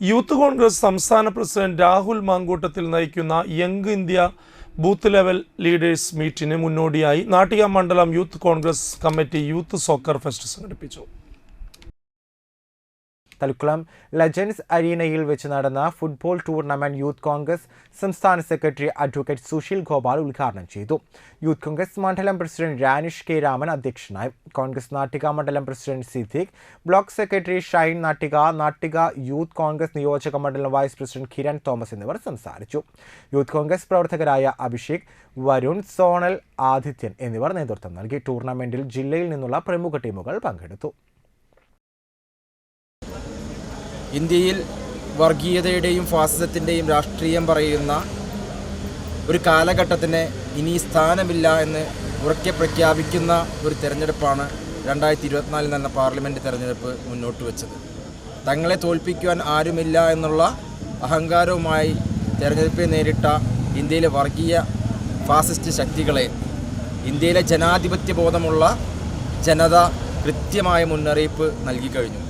Youth Congress സംസ്ഥാന president Rahul Mamkootathil നയിക്കുന്ന young India booth level leaders മീറ്റിന് മുന്നോടിയായി നാട്ടിക മണ്ഡലം youth Congress committee youth soccer fest സംഘടിപ്പിച്ചു. തളിക്കുളം ലെജൻസ് അരീനയിൽ വെച്ച് നടന്ന ഫുട്ബോൾ ടൂർണമെന്റ് യൂത്ത് കോൺഗ്രസ് സംസ്ഥാന സെക്രട്ടറി അഡ്വക്കേറ്റ് സുശീൽ ഗോപാൽ ഉദ്ഘാടനം ചെയ്തു. യൂത്ത് കോൺഗ്രസ് മണ്ഡലം പ്രസിഡന്റ് രാനിഷ് കെ രാമൻ അധ്യക്ഷനായി. കോൺഗ്രസ് നാട്ടിക മണ്ഡലം president Siddique block secretary Shine Nattika Nattika youth Congress നിയോജക മണ്ഡലം വൈസ് പ്രസിഡന്റ് കിരൺ തോമസ് എന്നിവർ സംസാരിച്ചു. യൂത്ത് കോൺഗ്രസ് പ്രവർത്തകരായ അഭിഷേക് വരുൺ സോണൽ ആദിത്യൻ എന്നിവർ നേതൃത്വം നൽകി. ടൂർണമെന്റിൽ ജില്ലയിൽ നിന്നുള്ള പ്രമുഖ ടീമുകൾ പങ്കെടുത്തു. ഇന്ത്യയിൽ വർഗീയതയുടെയും ഫാസിസത്തിന്റെയും രാഷ്ട്രീയം പറയുന്ന ഒരു കാലഘട്ടത്തിന് ഇനി സ്ഥാനമില്ല എന്ന് ഉറക്കെ പ്രഖ്യാപിക്കുന്ന ഒരു തെരഞ്ഞെടുപ്പാണ് രണ്ടായിരത്തി ഇരുപത്തിനാലിൽ നടന്ന പാർലമെന്റ് തെരഞ്ഞെടുപ്പ് മുന്നോട്ട് വെച്ചത്. തങ്ങളെ തോൽപ്പിക്കുവാൻ ആരുമില്ല എന്നുള്ള അഹങ്കാരവുമായി തെരഞ്ഞെടുപ്പിൽ നേരിട്ട ഇന്ത്യയിലെ വർഗീയ ഫാസിസ്റ്റ് ശക്തികളെ ഇന്ത്യയിലെ ജനാധിപത്യ ബോധമുള്ള ജനത കൃത്യമായ മുന്നറിയിപ്പ് നൽകിക്കഴിഞ്ഞു